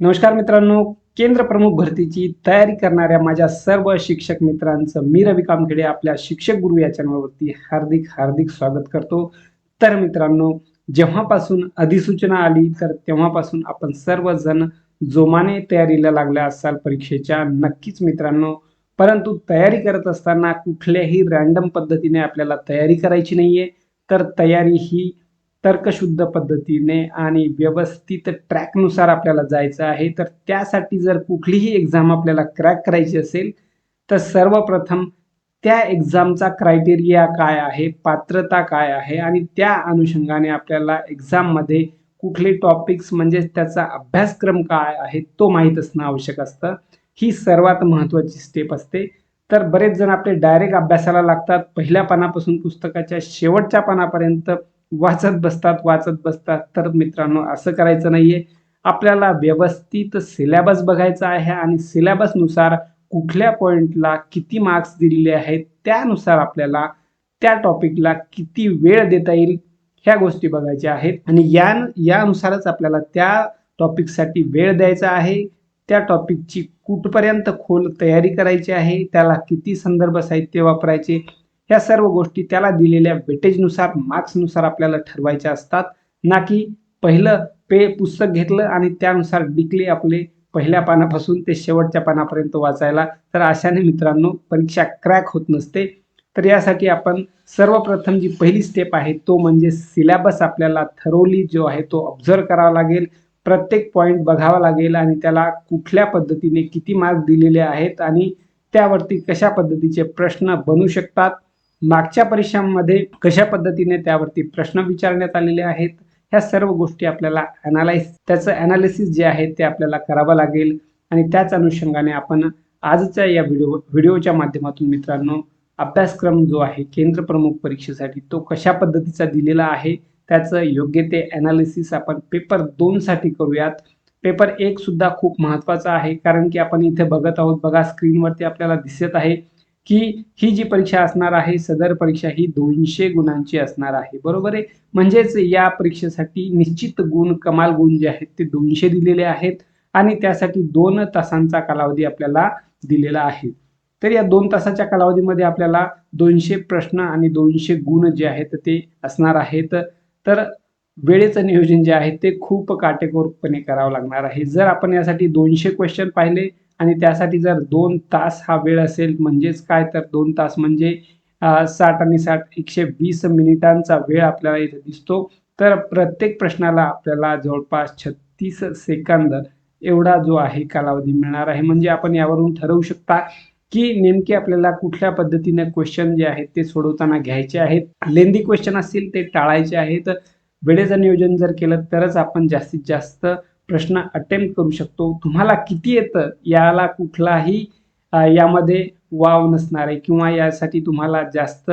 नमस्कार मित्रांनो केंद्र प्रमुख भरतीची तयारी करणाऱ्या माझ्या सर्व शिक्षक मित्रांचं मी रवी कामखेडे आपल्या शिक्षक गुरु या चॅनलवरती हार्दिक हार्दिक स्वागत करतो. तर मित्रांनो जेव्हापासून अधिसूचना आली तर तेव्हापासून आपण सर्वजण जोमाने तयारीला लागल्या असाल परीक्षेच्या नक्कीच मित्रांनो. परंतु तयारी करत असताना कुठल्याही रॅन्डम पद्धतीने आपल्याला तयारी करायची नाहीये. तर तयारी ही तर्कशुद्ध पद्धतीने आणि व्यवस्थित ट्रॅकनुसार आपल्याला जायचं आहे तर त्यासाठी जर कुठलीही एक्झाम आपल्याला क्रॅक करायची असेल तर सर्वप्रथम त्या एक्झामचा क्रायटेरिया काय आहे पात्रता काय आहे आणि त्या अनुषंगाने आपल्याला एक्झाममध्ये कुठले टॉपिक्स म्हणजे त्याचा अभ्यासक्रम काय आहे तो माहीत असणं आवश्यक असतं. ही सर्वात महत्त्वाची स्टेप असते. तर बरेच जण आपले डायरेक्ट अभ्यासाला लागतात. पहिल्या पानापासून पुस्तकाच्या शेवटच्या पानापर्यंत वाचत बसतात वाचत बसतात. तर मित्रांनो असं करायचं नाहीये. आपल्याला व्यवस्थित सिलेबस बघायचा आहे आणि सिलेबसनुसार कुठल्या पॉईंटला किती मार्क्स दिलेले आहेत त्यानुसार आपल्याला त्या टॉपिकला किती वेळ देता येईल ह्या गोष्टी बघायच्या आहेत. आणि या यानुसारच आपल्याला त्या टॉपिकसाठी वेळ द्यायचा आहे. त्या टॉपिकची कुठपर्यंत खोल तयारी करायची आहे त्याला किती संदर्भ साहित्य वापरायचे ह्या सर्व गोष्टी त्याला दिलेल्या वेटेजनुसार मार्क्सनुसार आपल्याला ठरवायच्या असतात. ना की पहिलं पे पुस्तक घेतलं आणि त्यानुसार डिकले आपले पहिल्या पानापासून ते शेवटच्या पानापर्यंत वाचायला. तर अशाने मित्रांनो परीक्षा क्रॅक होत नसते. तर यासाठी आपण सर्वप्रथम जी पहिली स्टेप आहे तो म्हणजे सिलेबस आपल्याला थरोली जो आहे तो ऑब्झर्व करावा लागेल. प्रत्येक पॉईंट बघावा लागेल आणि त्याला कुठल्या पद्धतीने किती मार्क दिलेले आहेत आणि त्यावरती कशा पद्धतीचे प्रश्न बनू शकतात. मागच्या परीक्षांमध्ये कशा पद्धतीने त्यावरती प्रश्न विचारण्यात आलेले आहेत ह्या सर्व गोष्टी आपल्याला अनालाइस त्याचं अनालिसिस जे आहे ते आपल्याला करावं लागेल. आणि त्याच अनुषंगाने आपण आजच्या या व्हिडिओ व्हिडिओच्या माध्यमातून मित्रांनो अभ्यासक्रम जो आहे केंद्र प्रमुख परीक्षेसाठी तो कशा पद्धतीचा दिलेला आहे त्याचं योग्य ते अनालिसिस आपण पेपर दोनसाठी करूयात. पेपर एक सुद्धा खूप महत्त्वाचा आहे कारण की आपण इथे बघत आहोत बघा स्क्रीनवरती आपल्याला दिसत आहे. की ही जी परीक्षा असणार आहे सदर परीक्षा ही दोनशे गुणांची असणार आहे. बरोबर आहे? म्हणजेच या परीक्षेसाठी निश्चित गुण कमाल गुण जे आहेत ते दोनशे दिलेले आहेत आणि त्यासाठी दोन तासांचा कालावधी आपल्याला दिलेला आहे. तर या दोन तासाच्या कालावधीमध्ये आपल्याला दोनशे प्रश्न आणि दोनशे गुण जे आहेत ते असणार आहेत. तर वेळेचं नियोजन जे आहे ते खूप काटेकोरपणे करावं लागणार आहे. जर आपण यासाठी दोनशे क्वेश्चन पाहिले आणि त्यासाठी जर दोन तास हा वेळ असेल म्हणजेच काय तर दोन तास म्हणजे साठ आणि साठ एकशे वीस मिनिटांचा वेळ आपल्याला इथे दिसतो. तर प्रत्येक प्रश्नाला आपल्याला जवळपास छत्तीस सेकंद एवढा जो आहे कालावधी मिळणार आहे. म्हणजे आपण यावरून ठरवू शकता की नेमके आपल्याला कुठल्या पद्धतीने क्वेश्चन जे आहेत ते सोडवताना घ्यायचे आहेत. लेंदी क्वेश्चन असतील ते टाळायचे आहेत. वेळेचं नियोजन जर केलं तरच आपण जास्तीत जास्त प्रश्न अटेम्प्ट करू शकतो. तुम्हाला किती येतं? याला कुठलाही यामध्ये वाव नसणार आहे किंवा यासाठी तुम्हाला जास्त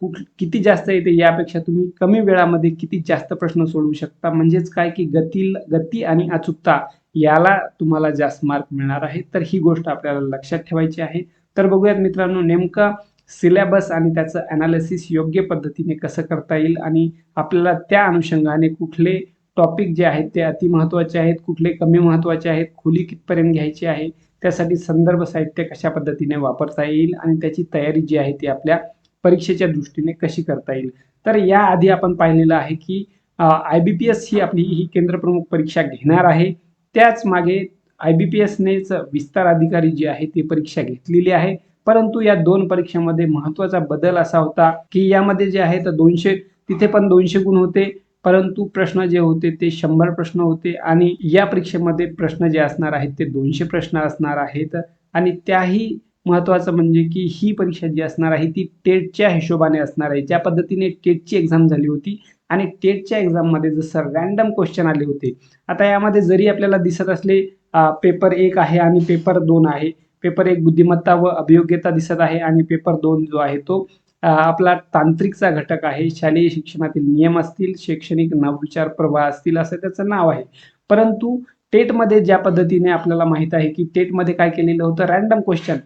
कुठ किती जास्त येते यापेक्षा तुम्ही कमी वेळामध्ये किती जास्त प्रश्न सोडवू शकता. म्हणजेच काय की गती गती आणि अचूकता याला तुम्हाला जास्त मार्क मिळणार आहे. तर ही गोष्ट आपल्याला लक्षात ठेवायची आहे. तर बघूयात मित्रांनो नेमकं सिलेबस आणि त्याचं अनालिसिस योग्य पद्धतीने कसं करता येईल आणि आपल्याला त्या अनुषंगाने कुठले टॉपिक जे आहेत ते अति महत्त्वाचे आहेत कुठले कमी महत्त्वाचे आहेत खोली कितपर्यंत घ्यायची आहे त्यासाठी संदर्भ साहित्य कशा पद्धतीने वापरता येईल आणि त्याची तयारी जी आहे ती आपल्या परीक्षेच्या दृष्टीने कशी करता येईल. तर याआधी आपण पाहिलेलं आहे की आय बी पी एस ही आपली ही केंद्रप्रमुख परीक्षा घेणार आहे. त्याच मागे आय बी पी एसनेच विस्तार अधिकारी जी आहे ती परीक्षा घेतलेली आहे. परंतु या दोन परीक्षेमध्ये महत्त्वाचा बदल असा होता की यामध्ये जे आहे तर दोनशे तिथे पण दोनशे गुण होते. परंतु प्रश्न जे होते ते शंभर प्रश्न होते आणि या परीक्षेमध्ये प्रश्न जे असणार आहेत ते दोनशे प्रश्न असणार आहेत. आणि त्याही महत्त्वाचं म्हणजे की ही परीक्षा जी असणार आहे ती टेटच्या हिशोबाने असणार आहे. ज्या पद्धतीने टेटची एक्झाम झाली होती आणि टेटच्या एक्झाममध्ये जसं रॅन्डम क्वेश्चन आले होते आता यामध्ये जरी आपल्याला दिसत असले पेपर एक आहे आणि पेपर दोन आहे. पेपर एक बुद्धिमत्ता व अभियोग्यता दिसत आहे आणि पेपर दोन जो आहे तो आपला तांत्रिकचा घटक आहे. शालेय शिक्षणातील नियम असतील शैक्षणिक नवविचार प्रवाह असतील असं त्याचं नाव आहे. परंतु टेटमध्ये ज्या पद्धतीने आपल्याला माहीत आहे की टेटमध्ये काय केलेलं होतं? Random question.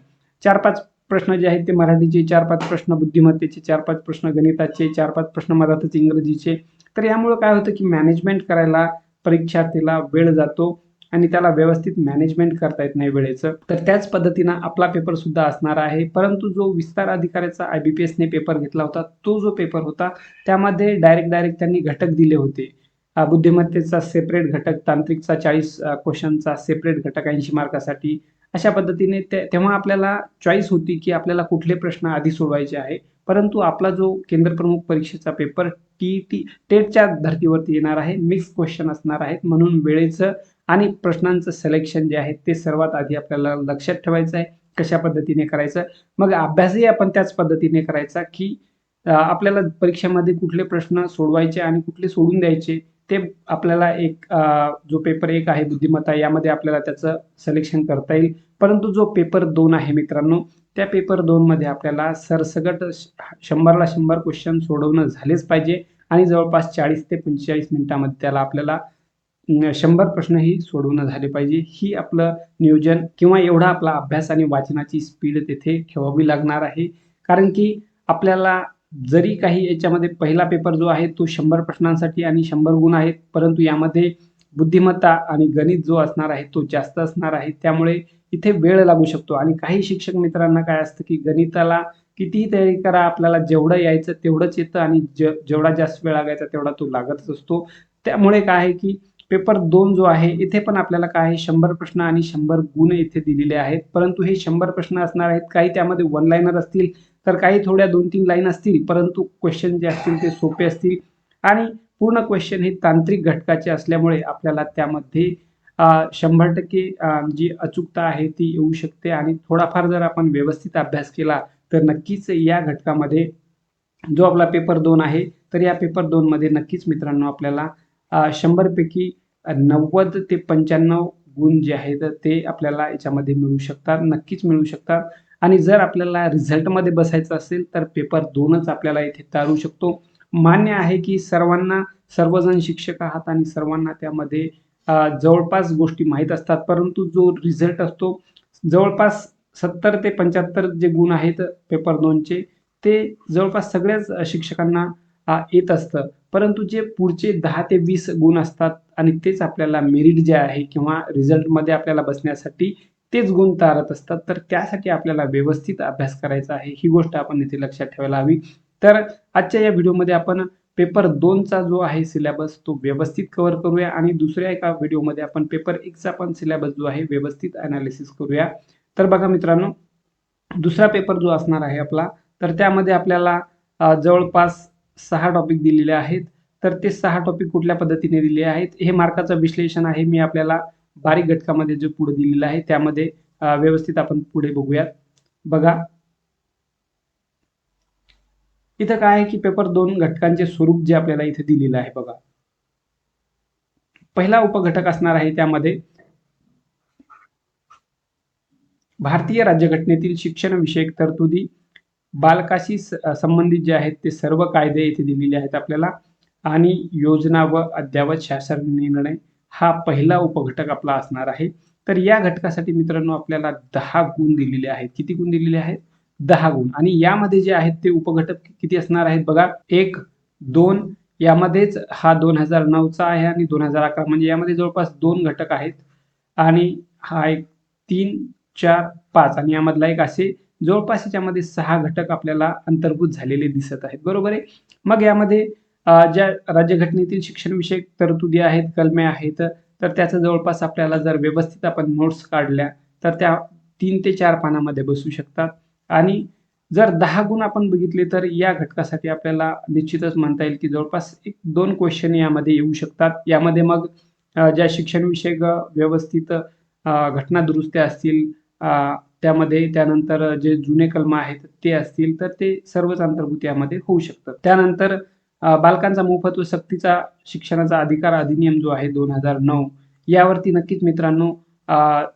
चार पाच प्रश्न जे आहेत ते मराठीचे चार पाच प्रश्न बुद्धिमत्तेचे चार पाच प्रश्न गणिताचे चार पाच प्रश्न मराठीचे इंग्रजीचे. तर यामुळं काय होतं की मॅनेजमेंट करायला परीक्षार्थीला वेळ जातो. आणि त्याला व्यवस्थित मॅनेजमेंट करता येत नाही वेळेचं. तर त्याच पद्धतीनं आपला पेपर सुद्धा असणार आहे. परंतु जो विस्तार अधिकाऱ्याचा आय बी पी एसने पेपर घेतला होता तो जो पेपर होता त्यामध्ये डायरेक्ट डायरेक्ट त्यांनी घटक दिले होते. बुद्धिमत्तेचा सेपरेट घटक तांत्रिकचा चाळीस क्वेश्चनचा सेपरेट घटक ऐंशी मार्कासाठी अशा पद्धतीने ते तेव्हा आपल्याला चॉईस होती की आपल्याला कुठले प्रश्न आधी सोडवायचे आहे. परंतु आपला जो केंद्रप्रमुख परीक्षेचा पेपर टी टी टेटच्या धर्तीवरती येणार आहे. मिक्स क्वेश्चन असणार आहेत. म्हणून वेळेचं आणि प्रश्नांचं सिलेक्शन जे आहे ते सर्वात आधी आपल्याला लक्षात ठेवायचं आहे. कशा पद्धतीने करायचं? मग अभ्यासही आपण त्याच पद्धतीने करायचा की आपल्याला परीक्षेमध्ये कुठले प्रश्न सोडवायचे आणि कुठले सोडून द्यायचे? ते आपल्याला एक जो पेपर एक आहे बुद्धिमत्ता यामध्ये आपल्याला त्याचं सिलेक्शन करता येईल. परंतु जो पेपर दोन आहे मित्रांनो त्या पेपर दोनमध्ये आपल्याला सरसगट शंभरला शंभर क्वेश्चन सोडवणं झालेच पाहिजे. आणि जवळपास चाळीस ते पंचेचाळीस मिनिटामध्ये त्याला आपल्याला शंभर प्रश्नही सोडवणं झाले पाहिजे. ही आपलं नियोजन किंवा एवढा आपला अभ्यास आणि वाचनाची स्पीड तेथे ठेवावी लागणार आहे. कारण की आपल्याला जरी काही याच्यामध्ये पहिला पेपर जो आहे तो शंभर प्रश्नांसाठी आणि शंभर गुण आहेत परंतु यामध्ये बुद्धिमत्ता आणि गणित जो असणार आहे तो जास्त असणार आहे. त्यामुळे इथे वेळ लागू शकतो. आणि काही शिक्षक मित्रांना काय असतं की गणिताला कितीही तयारी करा आपल्याला जेवढं यायचं तेवढंच येतं आणि जे जेवढा जास्त वेळ लागायचा तेवढा तो लागतच असतो. त्यामुळे काय आहे की पेपर दोन जो आहे इथे पण आपल्याला काय आहे शंभर प्रश्न आणि शंभर गुण इथे दिलेले आहेत. परंतु हे शंभर प्रश्न असणार आहेत काही त्यामध्ये वन लाईनर असतील तर काही थोड्या दोन तीन लाईन असतील परंतु क्वेश्चन जे असतील ते सोपे असतील. आणि पूर्ण क्वेश्चन हे तांत्रिक घटकाचे असल्यामुळे आपल्याला त्यामध्ये शंभर टक्के जी अचूकता आहे ती येऊ शकते. आणि थोडाफार जर आपण व्यवस्थित अभ्यास केला तर नक्कीच या घटकामध्ये जो आपला पेपर दोन आहे तर या पेपर दोन मध्ये नक्कीच मित्रांनो आपल्याला शंभरपैकी नव्वद ते पंच्याण्णव गुण जे आहेत ते आपल्याला याच्यामध्ये मिळू शकतात नक्कीच मिळू शकतात. आणि जर आपल्याला रिझल्टमध्ये बसायचं असेल तर पेपर दोनच आपल्याला इथे तारू शकतो. मान्य आहे की सर्वांना सर्वजण शिक्षक आहात आणि सर्वांना त्यामध्ये जवळपास गोष्टी माहीत असतात. परंतु जो रिझल्ट असतो जवळपास सत्तर ते पंच्याहत्तर जे गुण आहेत पेपर दोनचे ते जवळपास सगळ्याच शिक्षकांना येत असतं. परंतु जे पुढचे दहा ते वीस गुण असतात आणि तेच आपल्याला मेरिट जे आहे किंवा रिझल्टमध्ये आपल्याला बसण्यासाठी तेच गुण तारत असतात. तर त्यासाठी आपल्याला व्यवस्थित अभ्यास करायचा आहे. ही गोष्ट आपण इथे लक्षात ठेवायला हवी. तर आजच्या या व्हिडिओमध्ये आपण पेपर दोनचा जो आहे सिलेबस तो व्यवस्थित कव्हर करूया आणि दुसऱ्या एका व्हिडिओमध्ये आपण पेपर एकचा पण सिलेबस जो आहे व्यवस्थित अनालिसिस करूया. तर बघा मित्रांनो दुसरा पेपर जो असणार आहे आपला तर त्यामध्ये आपल्याला जवळपास सहा टॉपिक दिलेले आहेत. तर ते सहा टॉपिक कुठल्या पद्धतीने दिले आहेत हे मार्काचं विश्लेषण आहे. मी आपल्याला बारीक घटकामध्ये जे पुढे दिलेलं आहे त्यामध्ये व्यवस्थित आपण पुढे बघूयात. बघा. इथं काय आहे की पेपर दोन घटकांचे स्वरूप जे आपल्याला इथे दिलेलं आहे बघा. पहिला उपघटक असणार आहे त्यामध्ये भारतीय राज्यघटनेतील शिक्षण विषयक तरतुदी बालकाशी संबंधित जे आहेत ते सर्व कायदे इथे दिलेले आहेत आपल्याला आणि योजना व अद्ययावत शासन निर्णय हा पहिला उपघटक आपला असणार आहे. तर या घटकासाठी मित्रांनो आपल्याला दहा गुण दिलेले आहेत. किती गुण दिलेले आहेत? दहा गुण. आणि यामध्ये जे आहेत ते उपघटक किती असणार आहेत? बघा एक दोन यामध्येच हा दोन हजार नऊचा आहे आणि दोन हजार अकरा म्हणजे यामध्ये जवळपास दोन घटक आहेत. आणि हा एक तीन चार पाच आणि यामधला एक असे जवळपास याच्यामध्ये सहा घटक आपल्याला अंतर्भूत झालेले दिसत आहेत. बरोबर आहे? मग यामध्ये ज्या राज्यघटनेतील शिक्षणविषयक तरतुदी आहेत कलमे आहेत तर त्याचं जवळपास आपल्याला जर व्यवस्थित आपण नोट्स काढल्या तर त्या तीन ते चार पानामध्ये बसू शकतात. आणि जर दहा गुण आपण बघितले तर या घटकासाठी आपल्याला निश्चितच म्हणता येईल की जवळपास एक दोन क्वेश्चन यामध्ये येऊ शकतात. यामध्ये मग ज्या शिक्षणविषयक व्यवस्थित घटना दुरुस्त्या असतील त्यामध्ये त्यानंतर जे जुने कलम आहेत ते असतील तर ते सर्वच अंतर्भूत यामध्ये होऊ शकतात. त्यानंतर बालकांचा मोफत व सक्तीचा शिक्षणाचा अधिकार अधिनियम जो आहे दोन हजार नऊ यावरती नक्कीच मित्रांनो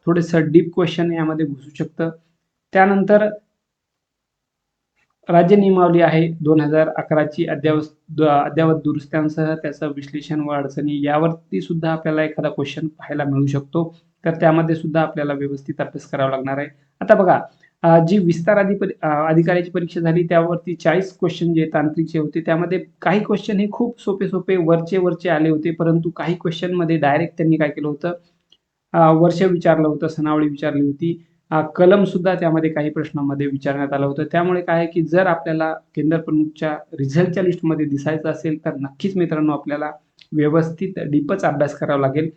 थोडंसं डीप क्वेश्चन यामध्ये घुसू शकतं. त्यानंतर राज्य नियमावली आहे दोन हजार अकराची अद्यावत अद्यावत अद्ययावत दुरुस्त्यांसह त्याचं विश्लेषण व अडचणी यावरती सुद्धा आपल्याला एखादा क्वेश्चन पाहायला मिळू शकतो. तर त्यामध्ये सुद्धा आपल्याला व्यवस्थित अभ्यास करावा लागणार आहे. आता बघा जी विस्तार अधि अधिकाऱ्याची परीक्षा झाली त्यावरती चाळीस क्वेश्चन जे तांत्रिकचे होते त्यामध्ये काही क्वेश्चन हे खूप सोपे सोपे वरचे वरचे आले होते परंतु काही क्वेश्चनमध्ये डायरेक्ट त्यांनी काय केलं होतं वर्ष विचारलं होतं सनावळी विचारली होती कलम सुद्धा त्यामध्ये काही प्रश्नांमध्ये विचारण्यात आलं होतं. त्यामुळे काय आहे की जर आपल्याला केंद्र प्रमुखच्या रिझल्टच्या लिस्टमध्ये दिसायचं असेल तर नक्कीच मित्रांनो आपल्याला व्यवस्थित डीपच अभ्यास करावा लागेल.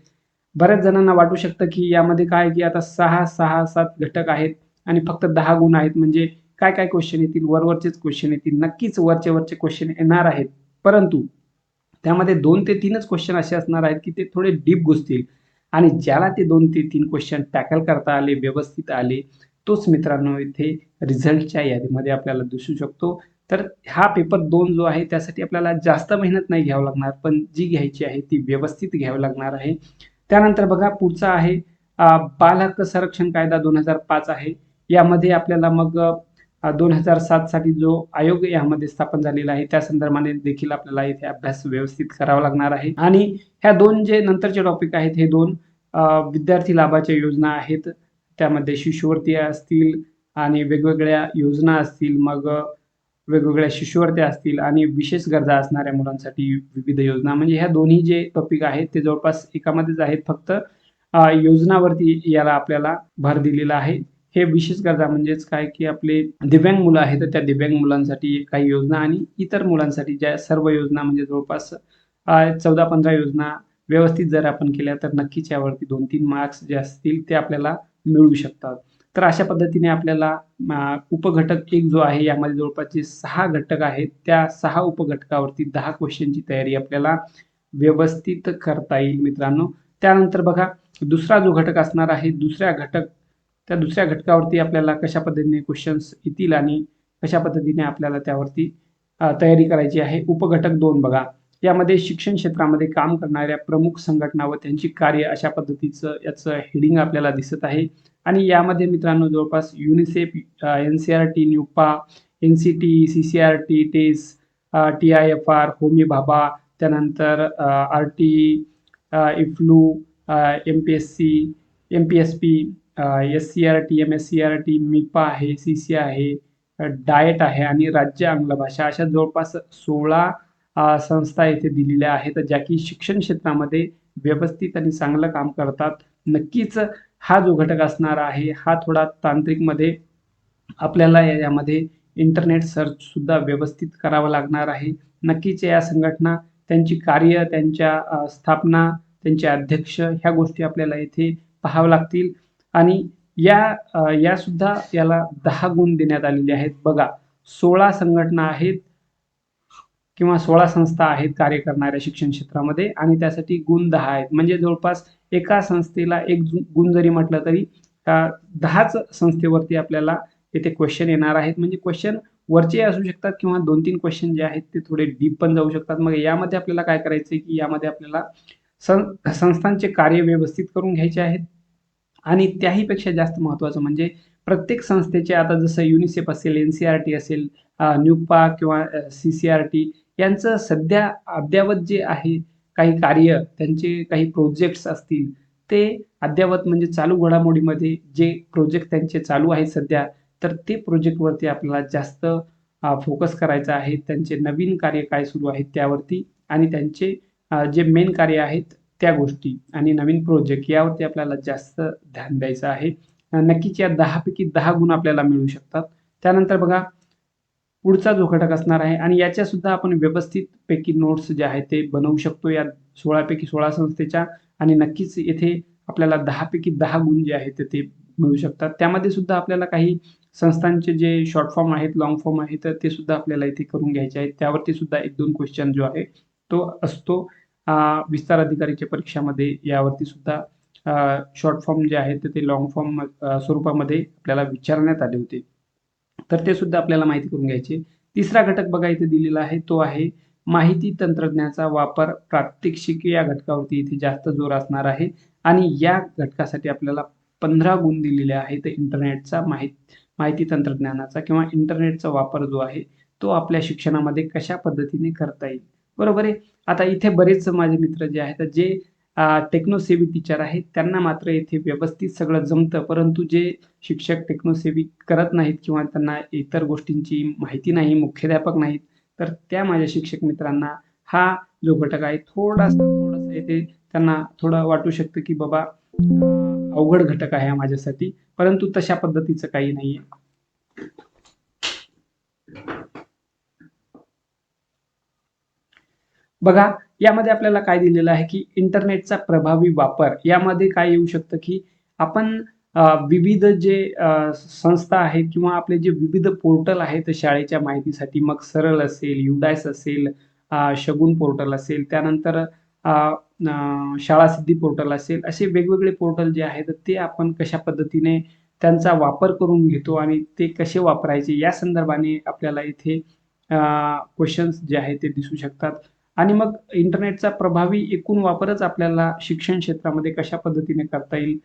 बऱ्याच जणांना वाटू शकतं की यामध्ये काय आहे की आता सहा सहा सात घटक आहेत आणि फक्त दहा गुण आहेत म्हणजे काय काय क्वेश्चन येतील? वरवरचेच क्वेश्चन येतील. नक्कीच वरचे वरचे क्वेश्चन येणार आहेत. परंतु त्यामध्ये दोन ते तीनच क्वेश्चन असे असणार आहेत की ते थोडे डीप घुसतील. आणि ज्याला ते दोन ते तीन क्वेश्चन टॅकल करता आले व्यवस्थित आले तोच मित्रांनो इथे रिझल्टच्या यादीमध्ये आपल्याला दिसू शकतो. तर हा पेपर दोन जो आहे त्यासाठी आपल्याला जास्त मेहनत नाही घ्यावं लागणार पण जी घ्यायची आहे ती व्यवस्थित घ्यावी लागणार आहे. त्यानंतर बघा पुढचा आहे अं, बाल हक्क संरक्षण कायदा दोन हजार पाच आहे. यामध्ये आपल्याला मग दोन हजार सात साठी जो आयोग यामध्ये स्थापन झालेला आहे त्या संदर्भाने देखील आपल्याला इथे अभ्यास व्यवस्थित करावा लागणार आहे. आणि ह्या दोन जे नंतरचे टॉपिक आहेत हे दोन विद्यार्थी लाभाच्या योजना आहेत. त्यामध्ये शिष्यवृत्ती असतील आणि वेगवेगळ्या योजना असतील मग वेगवेगळ्या शिष्यवृत्त्या असतील आणि विशेष गरजा असणाऱ्या मुलांसाठी विविध योजना. म्हणजे ह्या दोन्ही जे टॉपिक आहेत ते जवळपास एकामध्येच आहेत. फक्त योजनावरती याला आपल्याला भर दिलेला आहे. हे विशेष गरजा म्हणजेच काय की आपले दिव्यांग मुलं आहेत तर त्या दिव्यांग मुलांसाठी काही योजना आणि इतर मुलांसाठी ज्या सर्व योजना म्हणजे जवळपास चौदा पंधरा योजना व्यवस्थित जर आपण केल्या तर नक्कीच यावरती दोन तीन मार्क्स जे असतील ते आपल्याला मिळू शकतात. तर अशा पद्धतीने आपल्याला उपघटक एक जो आहे यामध्ये जवळपास जे सहा घटक आहेत त्या सहा उपघटकावरती दहा क्वेश्चनची तयारी आपल्याला व्यवस्थित करता येईल मित्रांनो. त्यानंतर बघा दुसरा जो घटक असणार आहे दुसऱ्या घटक त्या दुसऱ्या घटकावरती आपल्याला कशा पद्धतीने क्वेश्चन्स येतील आणि कशा पद्धतीने आपल्याला त्यावरती तयारी करायची आहे? उपघटक दोन बघा. यामध्ये शिक्षण क्षेत्रामध्ये काम करणाऱ्या प्रमुख संघटना व त्यांची कार्य अशा पद्धतीचं याचं हेडिंग आपल्याला दिसत आहे. आणि यामध्ये मित्रांनो जवळपास UNICEF N C R T NUEPA N C T C C R T test T I F R Homi Bhabha त्यानंतर R T EFLU M P S C M P S P S C R T M S C R T MIEPA आहे C C आहे diet आहे आणि राज्य आंग्ल भाषा अशा जवळपास सोळा संस्था येथे दिलेल्या आहेत ज्या की शिक्षण क्षेत्रामध्ये व्यवस्थित आणि चांगलं काम करतात. नक्कीच हा जो घटक असणार आहे हा थोडा तांत्रिकमध्ये आपल्याला यामध्ये इंटरनेट सर्च सुद्धा व्यवस्थित करावं लागणार आहे. नक्कीच या संघटना त्यांची कार्य त्यांच्या स्थापना त्यांचे अध्यक्ष ह्या गोष्टी आपल्याला येथे पाहाव्या लागतील. आणि या या सुद्धा याला दहा गुण देण्यात आलेले आहेत. बघा सोळा संघटना आहेत किंवा सोळा संस्था आहेत कार्य करणाऱ्या शिक्षण क्षेत्रामध्ये आणि त्यासाठी गुण दहा आहेत. म्हणजे जवळपास एका संस्थेला एक गुण जरी म्हटलं तरी दहाच संस्थेवरती आपल्याला येथे क्वेश्चन येणार आहेत. म्हणजे क्वेश्चन वरचे असू शकतात किंवा दोन तीन क्वेश्चन जे आहेत ते थोडे डीप पण जाऊ शकतात. मग यामध्ये आपल्याला काय करायचं की यामध्ये आपल्याला सं संस्थांचे कार्य व्यवस्थित करून घ्यायचे आहेत. आणि त्याहीपेक्षा जास्त महत्त्वाचं म्हणजे प्रत्येक संस्थेचे आता जसं युनिसेफ असेल एन सी आर टी असेल न्युपा न्यूपा किंवा सी सी आर टी यांचं सध्या अद्ययावत जे आहे काही कार्य त्यांचे काही प्रोजेक्ट्स असतील ते अद्ययावत म्हणजे चालू घडामोडीमध्ये जे प्रोजेक्ट त्यांचे चालू आहेत सध्या तर ते प्रोजेक्टवरती आपल्याला जास्त फोकस करायचा आहे. त्यांचे नवीन कार्य काय सुरू आहेत त्यावरती आणि त्यांचे जे मेन कार्य आहेत त्या गोष्टी आणि नवीन प्रोजेक्ट यावरती आपल्याला जास्त ध्यान द्यायचं आहे. नक्कीच या दहापैकी दहा गुण आपल्याला मिळू शकतात. त्यानंतर बघा पुढचा जो घटक असणार आहे आणि याच्या सुद्धा आपण व्यवस्थित पैकी नोट्स जे आहेत ते बनवू शकतो या सोळापैकी सोळा संस्थेच्या आणि नक्कीच येथे आपल्याला दहापैकी दहा गुण जे आहेत ते- मिळू शकतात. त्यामध्ये सुद्धा आपल्याला काही संस्थांचे जे शॉर्ट फॉर्म आहेत लॉंग फॉर्म आहेत ते सुद्धा आपल्याला इथे करून घ्यायचे आहेत. त्यावरती सुद्धा एक दोन क्वेश्चन जो आहे तो असतो. विस्तार अधिकारीच्या परीक्षामध्ये यावरती सुद्धा शॉर्ट फॉर्म जे आहेत ते लॉंग फॉर्म स्वरूपामध्ये आपल्याला विचारण्यात आले होते. तर ते सुद्धा आपल्याला माहिती करून घ्यायचे. तिसरा घटक बघा इथे दिलेला आहे तो आहे माहिती तंत्रज्ञानाचा वापर प्रात्यक्षिक या घटकावरती इथे जास्त जोर असणार आहे आणि या घटकासाठी आपल्याला पंधरा गुण दिलेले आहेत इंटरनेटचा माहिती माहिती तंत्रज्ञानाचा किंवा इंटरनेटचा वापर जो आहे तो आपल्या शिक्षणामध्ये कशा पद्धतीने करता येईल. बरोबर आहे? आता इथे बरेच माझे मित्र जे आहेत जे टेक्नोसेवी टीचर आहेत त्यांना मात्र इथे व्यवस्थित सगळं जमतं. परंतु जे शिक्षक टेक्नोसेवी करत नाहीत किंवा त्यांना इतर गोष्टींची माहिती नाही मुख्याध्यापक नाहीत तर त्या माझ्या शिक्षक मित्रांना हा जो घटक आहे थोडासा थोडासा येथे त्यांना थोडं वाटू शकतं की बाबा अवघड घटक आहे माझ्यासाठी. परंतु तशा पद्धतीचं काही नाहीये. बघा यामध्ये आपल्याला काय दिलेलं आहे की इंटरनेटचा प्रभावी वापर. यामध्ये काय येऊ शकतं की आपण विविध जे संस्था आहेत किंवा आपले जे विविध पोर्टल आहेत शाळेच्या माहितीसाठी मग सरळ असेल युडायस असेल शगुन पोर्टल असेल त्यानंतर शाळा सिद्धी पोर्टल असेल असे वेगवेगळे पोर्टल जे आहेत ते आपण कशा पद्धतीने त्यांचा वापर करून घेतो आणि ते कसे वापरायचे या संदर्भाने आपल्याला इथे क्वेश्चन्स जे आहेत ते दिसू शकतात. आणि मग इंटरनेटचा प्रभावी एकूण वापरच आपल्याला शिक्षण क्षेत्रामध्ये कशा पद्धतीने करता येईल?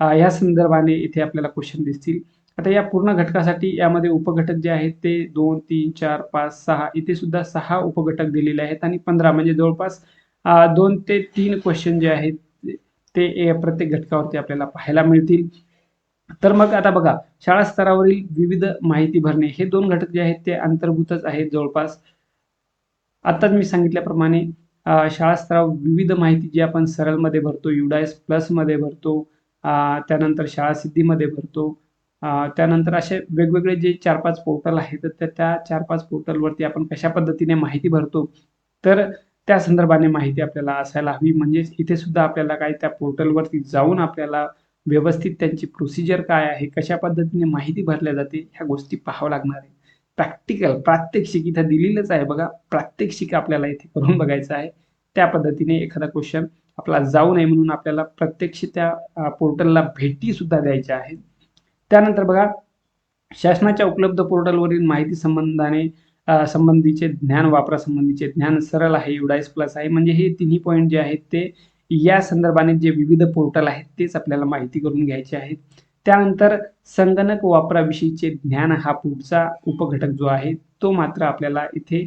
या संदर्भाने इथे आपल्याला क्वेश्चन दिसतील. आता या पूर्ण घटकासाठी यामध्ये उपघटक जे आहेत ते दोन तीन चार पाच सहा इथे सुद्धा सहा उपघटक दिलेले आहेत आणि पंधरा म्हणजे जवळपास दोन ते तीन क्वेश्चन जे आहेत ते प्रत्येक घटकावरती आपल्याला पाहायला मिळतील. तर मग आता बघा शाळा स्तरावरील विविध माहिती भरणे हे दोन घटक जे आहेत ते अंतर्भूतच आहेत जवळपास. आत्ताच मी सांगितल्याप्रमाणे शाळास्तराव शाळा विविध माहिती जी आपण सरळमध्ये भरतो युडायस प्लसमध्ये भरतो त्यानंतर शाळा सिद्धीमध्ये भरतो त्यानंतर असे वेगवेगळे जे चार पाच पोर्टल आहेत तर त्या- त्या चार पाच पोर्टलवरती आपण कशा पद्धतीने माहिती भरतो तर त्या संदर्भाने माहिती आपल्याला असायला हवी. म्हणजेच इथे सुद्धा आपल्याला काय त्या पोर्टलवरती जाऊन आपल्याला व्यवस्थित त्यांची प्रोसिजर काय आहे कशा पद्धतीने माहिती भरल्या जाते ह्या गोष्टी पाहावं लागणार आहे. प्रॅक्टिकल प्रात्यक्षिक इथं दिलेलंच आहे बघा. प्रात्यक्षिक आपल्याला इथे करून बघायचं आहे. त्या पद्धतीने एखादा क्वेश्चन आपला जाऊ नये म्हणून आपल्याला प्रत्यक्ष त्या पोर्टलला भेटी सुद्धा द्यायच्या आहेत. त्यानंतर बघा शासनाच्या उपलब्ध पोर्टलवरील माहिती संबंधाने संबंधीचे ज्ञान वापरासंबंधीचे ज्ञान सरळ आहे युडाईस प्लस आहे. म्हणजे हे तिन्ही पॉईंट जे आहेत ते या संदर्भाने जे विविध पोर्टल आहेत तेच आपल्याला माहिती करून घ्यायचे आहेत. त्यानंतर संगणक वापराविषयीचे ज्ञान हा पुढचा उपघटक जो आहे तो मात्र आपल्याला इथे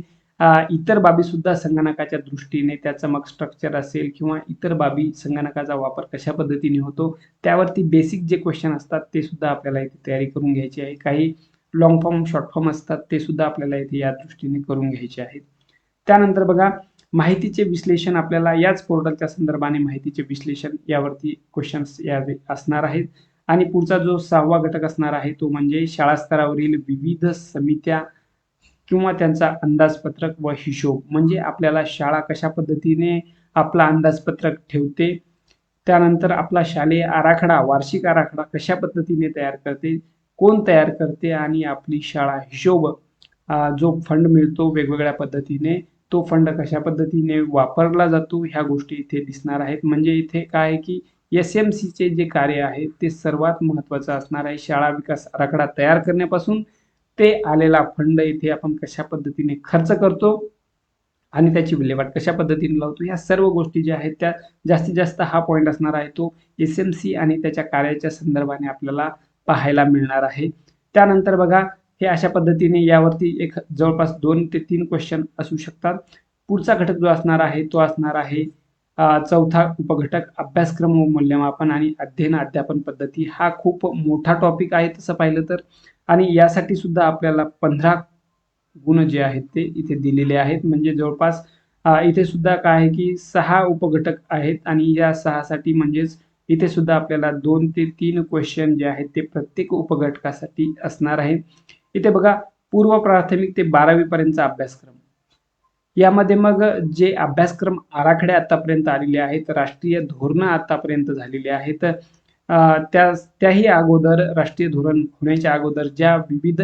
इतर बाबी सुद्धा संगणकाच्या दृष्टीने त्याचं मग स्ट्रक्चर असेल किंवा इतर बाबी संगणकाचा वापर कशा पद्धतीने होतो त्यावरती बेसिक जे क्वेश्चन असतात ते सुद्धा आपल्याला इथे तयारी करून घ्यायची आहे. काही लॉंग फॉर्म शॉर्ट फॉर्म असतात ते सुद्धा आपल्याला इथे या दृष्टीने करून घ्यायचे आहेत. त्यानंतर बघा माहितीचे विश्लेषण आपल्याला याच पोर्टलच्या संदर्भाने माहितीचे विश्लेषण यावरती क्वेश्चन्स या असणार आहेत. आणि पुढचा जो सहावा घटक असणार आहे तो म्हणजे शाळा स्तरावरील विविध समित्या किंवा त्यांचा अंदाजपत्रक व हिशोब. म्हणजे आपल्याला शाळा कशा पद्धतीने आपला अंदाजपत्रक ठेवते त्यानंतर आपला शालेय आराखडा वार्षिक आराखडा कशा पद्धतीने तयार करते कोण तयार करते आणि आपली शाळा हिशोब जो फंड मिळतो वेगवेगळ्या पद्धतीने तो फंड कशा पद्धतीने वापरला जातो ह्या गोष्टी इथे दिसणार आहेत. म्हणजे इथे काय आहे की एस एम सीचे जे कार्य आहे ते सर्वात महत्त्वाचं असणार आहे. शाळा विकास आराखडा तयार करण्यापासून ते आलेला फंड इथे आपण कशा पद्धतीने खर्च करतो आणि त्याची विल्हेवाट कशा पद्धतीने लावतो या सर्व गोष्टी ज्या आहेत त्या जास्तीत जास्त हा पॉईंट असणार आहे तो एस एम सी आणि त्याच्या कार्याच्या संदर्भाने आपल्याला पाहायला मिळणार आहे. त्यानंतर बघा हे अशा पद्धतीने यावरती एक जवळपास दोन ते तीन क्वेश्चन असू शकतात. पुढचा घटक जो असणार आहे तो असणार आहे चौथा उपघटक अभ्यासक्रम व मूल्यमापन आणि अध्ययन अध्यापन पद्धती हा खूप मोठा टॉपिक आहे तसं पाहिलं तर. आणि यासाठी सुद्धा आपल्याला पंधरा गुण जे आहेत ते इथे दिलेले आहेत. म्हणजे जवळपास इथे सुद्धा काय आहे की सहा उपघटक आहेत आणि या सहासाठी म्हणजेच इथे सुद्धा आपल्याला दोन ते तीन क्वेश्चन जे आहेत ते प्रत्येक उपघटकासाठी असणार आहे. इथे बघा पूर्व प्राथमिक ते बारावी पर्यंतचा अभ्यासक्रम. यामध्ये मग जे अभ्यासक्रम आराखडे आतापर्यंत आलेले आहेत राष्ट्रीय धोरणं आतापर्यंत झालेली आहेत त्या त्याही अगोदर राष्ट्रीय धोरण होण्याच्या अगोदर ज्या विविध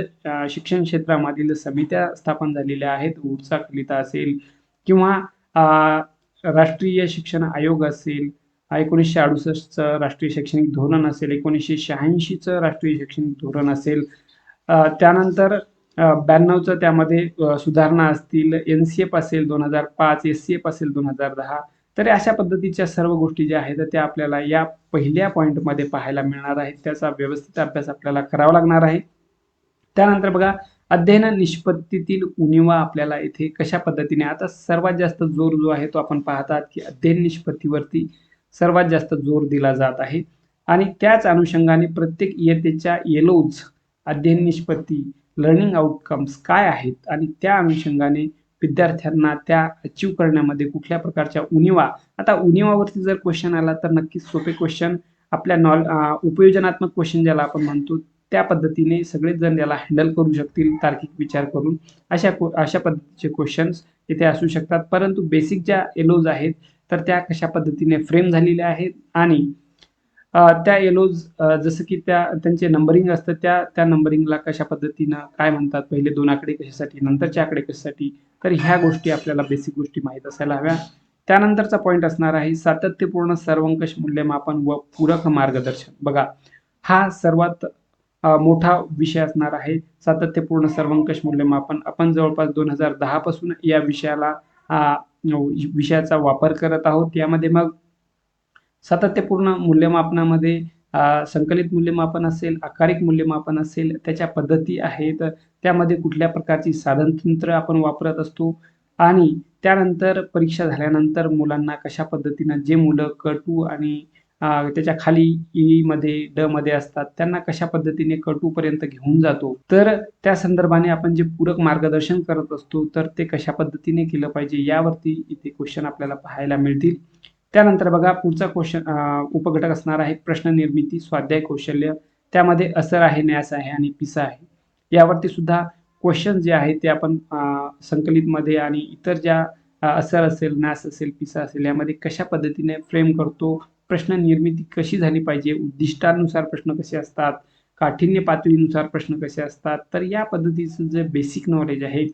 शिक्षण क्षेत्रामधील समित्या स्थापन झालेल्या आहेत ऊर्जा कलिता असेल किंवा अ, राष्ट्रीय शिक्षण आयोग असेल एकोणीसशे अडुसष्टचं राष्ट्रीय शैक्षणिक धोरण असेल एकोणीसशे शहाऐंशीचं राष्ट्रीय शैक्षणिक धोरण असेल त्यानंतर ब्याण्णवचं त्यामध्ये सुधारणा असतील एन सी एफ असेल दोन हजार पाच एस सी एफ असेल दोन हजार दहा तर अशा पद्धतीच्या सर्व गोष्टी ज्या आहेत त्या आपल्याला या पहिल्या पॉईंटमध्ये पाहायला मिळणार आहेत. त्याचा व्यवस्थित अभ्यास आपल्याला करावा लागणार आहे. त्यानंतर बघा अध्ययन निष्पत्तीतील उणीवा आपल्याला इथे कशा पद्धतीने आता सर्वात जास्त जोर जो आहे तो आपण पाहतात की अध्ययन निष्पत्तीवरती सर्वात जास्त जोर दिला जात आहे. आणि त्याच अनुषंगाने प्रत्येक इयत्तेच्या येलोज अध्ययन निष्पत्ती लर्निंग आउटकम्स काय आहेत आणि त्या अनुषंगाने विद्यार्थ्यांना त्या अचीव करण्यामध्ये कुठल्या प्रकारच्या उणीवा? आता उणीवावरती जर क्वेश्चन आला तर नक्कीच सोपे क्वेश्चन आपल्या नॉल उपयोजनात्मक क्वेश्चन ज्याला आपण म्हणतो त्या पद्धतीने सगळेच जण याला हँडल करू शकतील तार्किक विचार करून. अशा को- अशा पद्धतीचे क्वेश्चन्स इथे असू शकतात. परंतु बेसिक ज्या एलोज आहेत तर त्या कशा पद्धतीने फ्रेम झालेल्या आहेत आणि त्या एलोज जसं की त्या त्यांचे नंबरिंग असतं त्या त्या नंबरिंगला कशा पद्धतीनं काय म्हणतात पहिले दोन आकडे कशासाठी नंतरचे आकडे कशासाठी तर ह्या गोष्टी आपल्याला बेसिक गोष्टी माहीत असायला हव्या. त्यानंतरचा पॉईंट असणार आहे सातत्यपूर्ण सर्वंकष मूल्यमापन व पूरक मार्गदर्शन. बघा हा सर्वात मोठा विषय असणार आहे सातत्यपूर्ण सर्वंकष मूल्यमापन. आपण जवळपास दोन हजार दहा पासून या विषयाला विषयाचा वापर करत आहोत. यामध्ये मग सातत्यपूर्ण मूल्यमापनामध्ये संकलित मूल्यमापन असेल आकारिक मूल्यमापन असेल त्याच्या पद्धती आहेत. त्यामध्ये कुठल्या प्रकारची साधनतंत्र आपण वापरत असतो? आणि त्यानंतर परीक्षा झाल्यानंतर मुलांना कशा पद्धतीनं जे मुलं कटू आणि त्याच्याखाली ई मध्ये ड मध्ये असतात त्यांना कशा पद्धतीने कटू पर्यंत घेऊन जातो? तर त्या संदर्भाने आपण जे पूरक मार्गदर्शन करत असतो तर ते कशा पद्धतीने केलं पाहिजे यावरती इथे क्वेश्चन आपल्याला पाहायला मिळतील. त्यानंतर बघा पुढचा क्वेश्चन उपघटक असणार आहे प्रश्न निर्मिती स्वाध्याय कौशल्य. त्यामध्ये असर आहे न्यास आहे आणि पिसा आहे. यावरती सुद्धा क्वेश्चन जे आहे ते आपण संकलित संकलितमध्ये आणि इतर ज्या असर असेल न्यास असेल पिसा असेल यामध्ये कशा पद्धतीने फ्रेम करतो प्रश्न निर्मिती कशी झाली पाहिजे उद्दिष्टानुसार प्रश्न कसे असतात काठिण्य पातळीनुसार प्रश्न कसे असतात तर या पद्धतीचं जे बेसिक नॉलेज आहे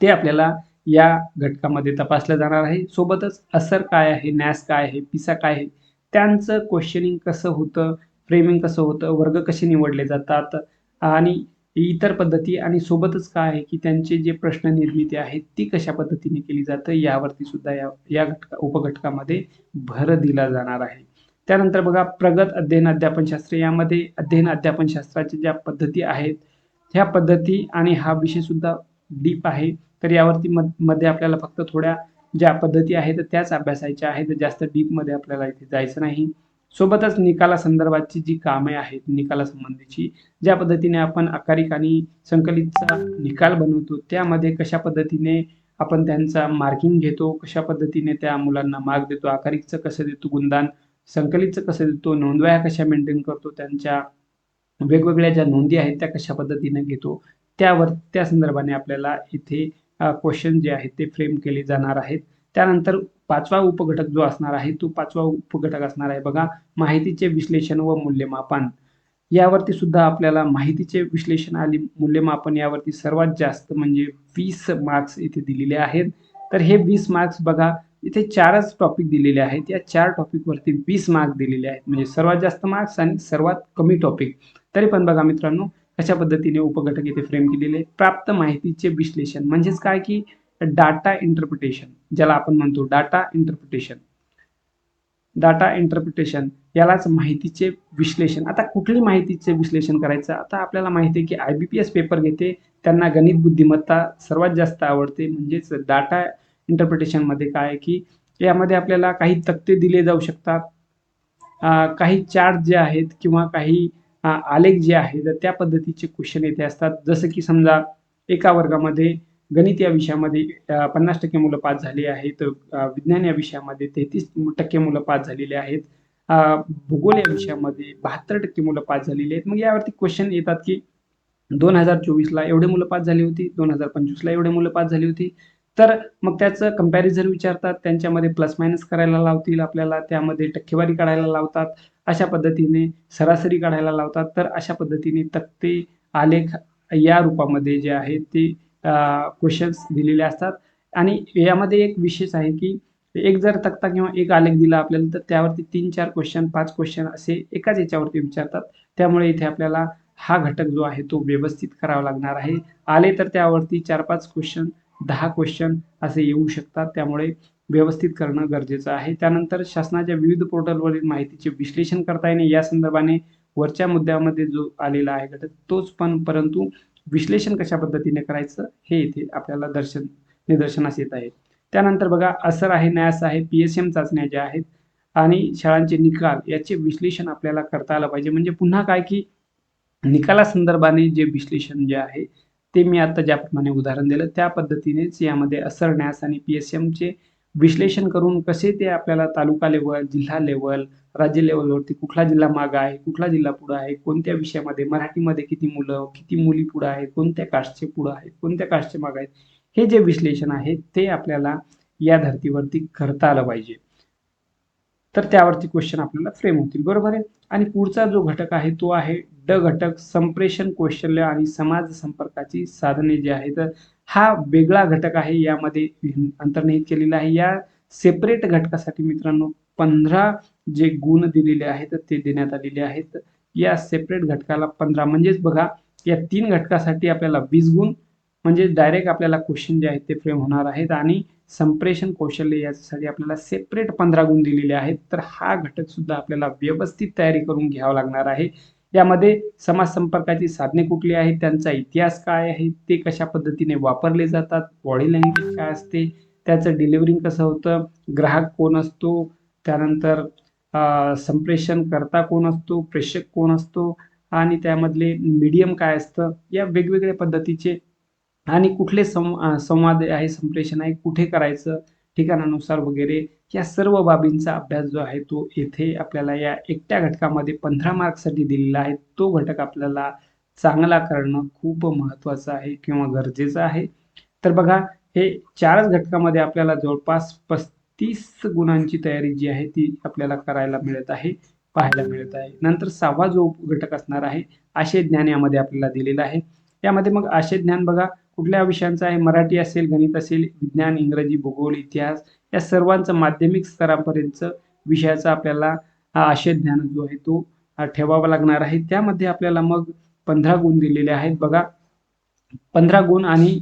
ते आपल्याला या घटकामध्ये तपासलं जाणार आहे. सोबतच असर काय आहे नॅस काय आहे पिसा काय आहे त्यांचं क्वेश्चनिंग कसं होतं फ्रेमिंग कसं होतं वर्ग कसे निवडले जातात आणि इतर पद्धती आणि सोबतच काय आहे की त्यांचे जे प्रश्न निर्मिती आहे ती कशा पद्धतीने केली जातं यावरती सुद्धा या या घटका उपघटकामध्ये भर दिला जाणार आहे. त्यानंतर बघा प्रगत अध्ययन अध्यापनशास्त्र यामध्ये अध्ययन अध्यापनशास्त्राच्या ज्या पद्धती आहेत ह्या पद्धती आणि हा विषय सुद्धा डीप आहे तर यावरती मध्ये आपल्याला फक्त थोड्या ज्या पद्धती आहेत त्याच अभ्यासायच्या आहेत. जास्त डीपमध्ये आपल्याला इथे जायचं नाही. सोबतच निकाला संदर्भाची जी कामे आहेत निकालासंबंधीची ज्या पद्धतीने आपण आकारिक आणि संकलितचा निकाल बनवतो त्यामध्ये कशा पद्धतीने आपण त्यांचा मार्किंग घेतो कशा पद्धतीने त्या मुलांना मार्क देतो आकारिकचं कसं देतो गुणदान संकलितचं कसं देतो नोंदव्या कशा मेंटेन करतो त्यांच्या वेगवेगळ्या ज्या नोंदी आहेत त्या कशा पद्धतीने घेतो त्यावर त्या संदर्भाने आपल्याला इथे क्वेश्चन जे आहेत ते फ्रेम केले जाणार आहेत. त्यानंतर पाचवा उपघटक जो असणार आहे तो पाचवा उपघटक असणार आहे बघा माहितीचे विश्लेषण व मूल्यमापन. यावरती सुद्धा आपल्याला माहितीचे विश्लेषण आणि मूल्यमापन यावरती सर्वात जास्त म्हणजे वीस मार्क्स इथे दिलेले आहेत. तर हे वीस मार्क्स बघा इथे चारच टॉपिक दिलेले आहेत. या चार टॉपिकवरती वीस मार्क्स दिलेले आहेत. म्हणजे सर्वात जास्त मार्क्स आणि सर्वात कमी टॉपिक तरी पण बघा मित्रांनो कशा पद्धतीने उपघटक इथे फ्रेम केलेले प्राप्त माहितीचे विश्लेषण. म्हणजेच काय की डाटा इंटरप्रिटेशन ज्याला आपण म्हणतो डाटा इंटरप्रिटेशन डाटा इंटरप्रिटेशन यालाच माहितीचे विश्लेषण. आता कुठली माहितीचे विश्लेषण करायचं? आता आपल्याला माहिती आहे की I B P S paper घेते. त्यांना गणित बुद्धिमत्ता सर्वात जास्त आवडते. म्हणजेच डाटा इंटरप्रिटेशनमध्ये काय आहे की यामध्ये आपल्याला काही तक्ते दिले जाऊ शकतात. काही चार्ट जे आहेत किंवा काही आलेख जे आहेत त्या पद्धतीचे क्वेश्चन येथे असतात. जसं की समजा एका वर्गामध्ये गणित या विषयामध्ये पन्नास टक्के मुलं पास झाली आहेत. विज्ञान या विषयामध्ये तेहतीस टक्के मुलं पास झालेली आहेत. भूगोल या विषयामध्ये बहात्तर टक्के मुलं पास झालेली आहेत. मग यावरती क्वेश्चन येतात की दोन हजार चोवीसला एवढे मुलं पास झाली होती दोन हजार पंचवीसला एवढे मुलं पास झाली होती. तर मग त्याचं कंपॅरिझन विचारतात. त्यांच्यामध्ये प्लस मायनस करायला लावतील आपल्याला. त्यामध्ये टक्केवारी काढायला लावतात. अशा पद्धतीने सरासरी काढायला लावतात. तर अशा पद्धतीने तक्ते आलेख या रूपामध्ये जे आहे ते क्वेश्चन्स दिलेले असतात. आणि यामध्ये एक विशेष आहे की एक जर तक्ता किंवा एक आलेख दिला आपल्याला तर त्यावरती तीन चार क्वेश्चन पाच क्वेश्चन असे एकाच याच्यावरती विचारतात. त्यामुळे इथे आपल्याला हा घटक जो आहे तो व्यवस्थित करावा लागणार आहे. आले तर त्यावरती चार पाच क्वेश्चन दहा क्वेश्चन असे येऊ शकतात. त्यामुळे व्यवस्थित करणं गरजेचं आहे. त्यानंतर शासनाच्या विविध पोर्टलवरील माहितीचे विश्लेषण करता येणे या संदर्भाने वरच्या मुद्द्यामध्ये जो आलेला आहे घटक तोच पण परंतु विश्लेषण कशा पद्धतीने करायचं हे इथे आपल्याला दर्शन निदर्शनास येत आहे. त्यानंतर बघा असर आहे न्यास आहे पी एस एम चाचण्या ज्या आहेत आणि शाळांचे निकाल याचे विश्लेषण आपल्याला करता आलं पाहिजे. म्हणजे पुन्हा काय की निकालासंदर्भाने जे विश्लेषण जे आहे ते मी आता ज्याप्रमाणे उदाहरण दिलं त्या पद्धतीनेच यामध्ये असर न्यास आणि पी एस एमचे विश्लेषण करून कसे ते आपल्याला तालुका लेवल जिल्हा लेवल राज्य लेवलवरती कुठला जिल्हा मागा आहे कुठला जिल्हा पुढे आहे कोणत्या विषयामध्ये मराठीमध्ये किती मुलं किती मुली पुढे आहेत कोणत्या कास्टचे पुढे आहेत कोणत्या कास्टचे माग आहेत हे जे विश्लेषण आहे ते आपल्याला या धर्तीवरती करता आलं पाहिजे. तर त्यावरती क्वेश्चन आपल्याला फ्रेम होतील. बरोबर आहे? आणि पुढचा जो घटक आहे तो आहे ड घटक संप्रेषण कौशल्य आणि समाज संपर्काची साधने जी आहेत हा वेगळा घटक आहे. यामध्ये अंतर्निहित केलेला आहे. या सेपरेट घटकासाठी मित्रांनो पंधरा जे गुण दिलेले आहेत ते देण्यात आलेले आहेत. या सेपरेट घटकाला पंधरा. म्हणजेच बघा या तीन घटकासाठी आपल्याला वीस गुण म्हणजे डायरेक्ट आपल्याला क्वेश्चन जे आहेत ते फ्रेम होणार आहेत. आणि संप्रेषण कौशल्य याच्यासाठी आपल्याला सेपरेट पंधरा गुण दिलेले आहेत. तर हा घटक सुद्धा आपल्याला व्यवस्थित तयारी करून घ्यावा लागणार आहे. यामध्ये समाज संपर्काची साधने कुठली आहेत? त्यांचा इतिहास काय आहे? ते कशा पद्धतीने वापरले जातात? बॉडी लँग्वेज काय असते? त्याचं डिलिव्हरिंग कसं होतं? ग्राहक कोण असतो? त्यानंतर संप्रेषण करता कोण असतो? प्रेक्षक कोण असतो? आणि त्यामधले मीडियम काय असतं? या वेगवेगळ्या पद्धतीचे आणि कुठले सं संवाद आहे संप्रेषण आहे कुठे करायचं ठिकाणानुसार वगैरे या सर्व बाबींचा अभ्यास जो आहे तो येथे आपल्याला या एकट्या घटकामध्ये पंधरा मार्क्ससाठी दिलेला आहे. तो घटक आपल्याला चांगला करणं खूप महत्त्वाचं आहे किंवा गरजेचं आहे. तर बघा हे चारच घटकामध्ये आपल्याला जवळपास पस्तीस गुणांची तयारी जी आहे ती आपल्याला करायला मिळत आहे पाहायला मिळत आहे. नंतर सहावा जो घटक असणार आहे आशय ज्ञान यामध्ये आपल्याला दिलेला आहे. यामध्ये मग आशय ज्ञान बघा कुठल्या विषयांचा आहे? मराठी असेल गणित असेल विज्ञान इंग्रजी भूगोल इतिहास या सर्वांचं माध्यमिक स्तरापर्यंत विषयाचा आपल्याला आशय ज्ञान जो आहे तो ठेवावा लागणार आहे. त्यामध्ये आपल्याला मग पंधरा गुण दिलेले आहेत. बघा पंधरा गुण आणि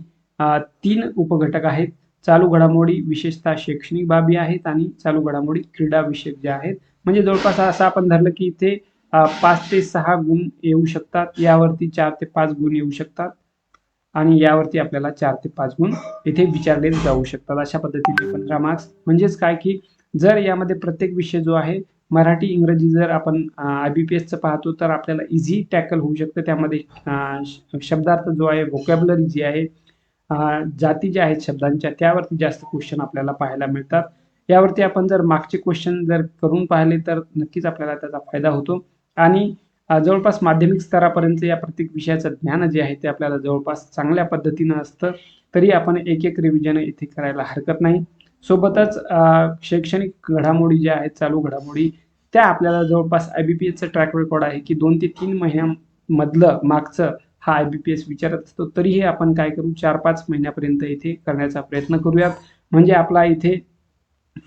तीन उपघटक आहेत. चालू घडामोडी विशेषतः शैक्षणिक बाबी आहेत आणि चालू घडामोडी क्रीडा विषयक ज्या आहेत. म्हणजे जवळपास असं आपण धरलं की इथे पाच ते सहा गुण येऊ शकतात. यावरती चार ते पाच गुण येऊ शकतात. आणि यावरती आपल्याला चार ते पाच गुण इथे विचारले जाऊ शकतात. अशा पद्धतीने पंधरा मार्क्स म्हणजेच काय की जर यामध्ये प्रत्येक विषय जो आहे मराठी इंग्रजी जर आपण आय बी पी एसचं पाहतो तर आपल्याला इझी टॅकल होऊ शकतं. त्यामध्ये शब्दार्थ जो आहे व्होकॅबलरी जी आहे जाती ज्या आहेत शब्दांच्या त्यावरती जास्त क्वेश्चन आपल्याला पाहायला मिळतात. यावरती आपण जर मागचे क्वेश्चन जर करून पाहिले तर नक्कीच आपल्याला त्याचा फायदा होतो. आणि जवळपास माध्यमिक स्तरापर्यंत या प्रत्येक विषयाचं ज्ञान जे आहे ते आपल्याला जवळपास चांगल्या पद्धतीनं असतं. तरी आपण एक एक रिव्हिजन इथे करायला हरकत नाही. सोबतच शैक्षणिक घडामोडी ज्या आहेत चालू घडामोडी त्या आपल्याला जवळपास आय बी पी एसचं ट्रॅक रेकॉर्ड आहे की दोन ते तीन महिन्यामधलं मागचं हा आय बी पी एस विचारत असतो. तरीही आपण काय करू? चार पाच महिन्यापर्यंत इथे करण्याचा प्रयत्न करूयात. म्हणजे आपला इथे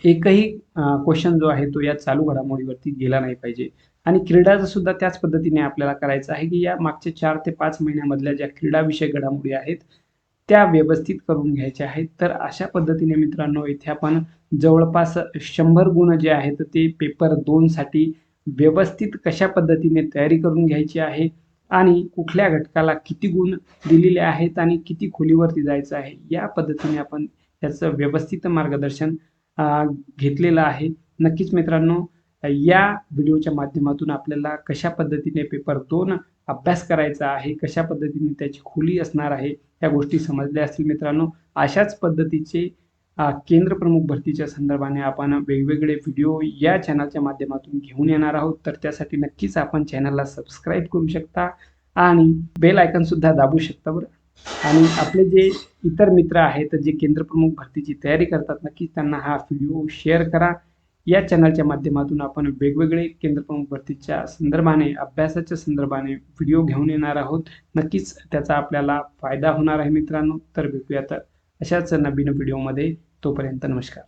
एकही क्वेश्चन जो आहे तो या चालू घडामोडीवरती गेला नाही पाहिजे. आणि क्रीडाचं सुद्धा त्याच पद्धतीने आपल्याला करायचं आहे की या मागच्या चार ते पाच महिन्यामधल्या ज्या क्रीडाविषयक घडामोडी आहेत त्या व्यवस्थित करून घ्यायच्या आहेत. तर अशा पद्धतीने मित्रांनो इथे आपण जवळपास शंभर गुण जे आहेत ते पेपर दोनसाठी व्यवस्थित कशा पद्धतीने तयारी करून घ्यायची आहे आणि कुठल्या घटकाला किती गुण दिलेले आहेत आणि किती खोलीवरती जायचं आहे या पद्धतीने आपण याचं व्यवस्थित मार्गदर्शन घेतलेलं आहे. नक्कीच मित्रांनो या व्हिडिओच्या माध्यमातून आपल्याला कशा पद्धतीने पेपर दोन अभ्यास करायचा आहे कशा पद्धतीने त्याची खोली असणार आहे या गोष्टी समजल्या असतील मित्रांनो. अशाच पद्धतीचे केंद्र प्रमुख भरतीच्या संदर्भाने आपण वेगवेगळे व्हिडिओ या चॅनलच्या माध्यमातून घेऊन येणार आहोत. तर त्यासाठी नक्कीच आपण चॅनलला सबस्क्राईब करू शकता आणि बेल आयकनसुद्धा दाबू शकता बरं. आणि आपले जे इतर मित्र आहेत जे केंद्र प्रमुख भरतीची तयारी करतात नक्कीच त्यांना हा व्हिडिओ शेअर करा. या चॅनलच्या माध्यमातून आपण वेगवेगळे केंद्रप्रमुख भरतीच्या संदर्भाने अभ्यासाच्या संदर्भाने व्हिडिओ घेऊन येणार आहोत. नक्कीच त्याचा आपल्याला फायदा होणार आहे मित्रांनो. तर भेटूया तर अशाच नवीन व्हिडिओमध्ये तोपर्यंत नमस्कार.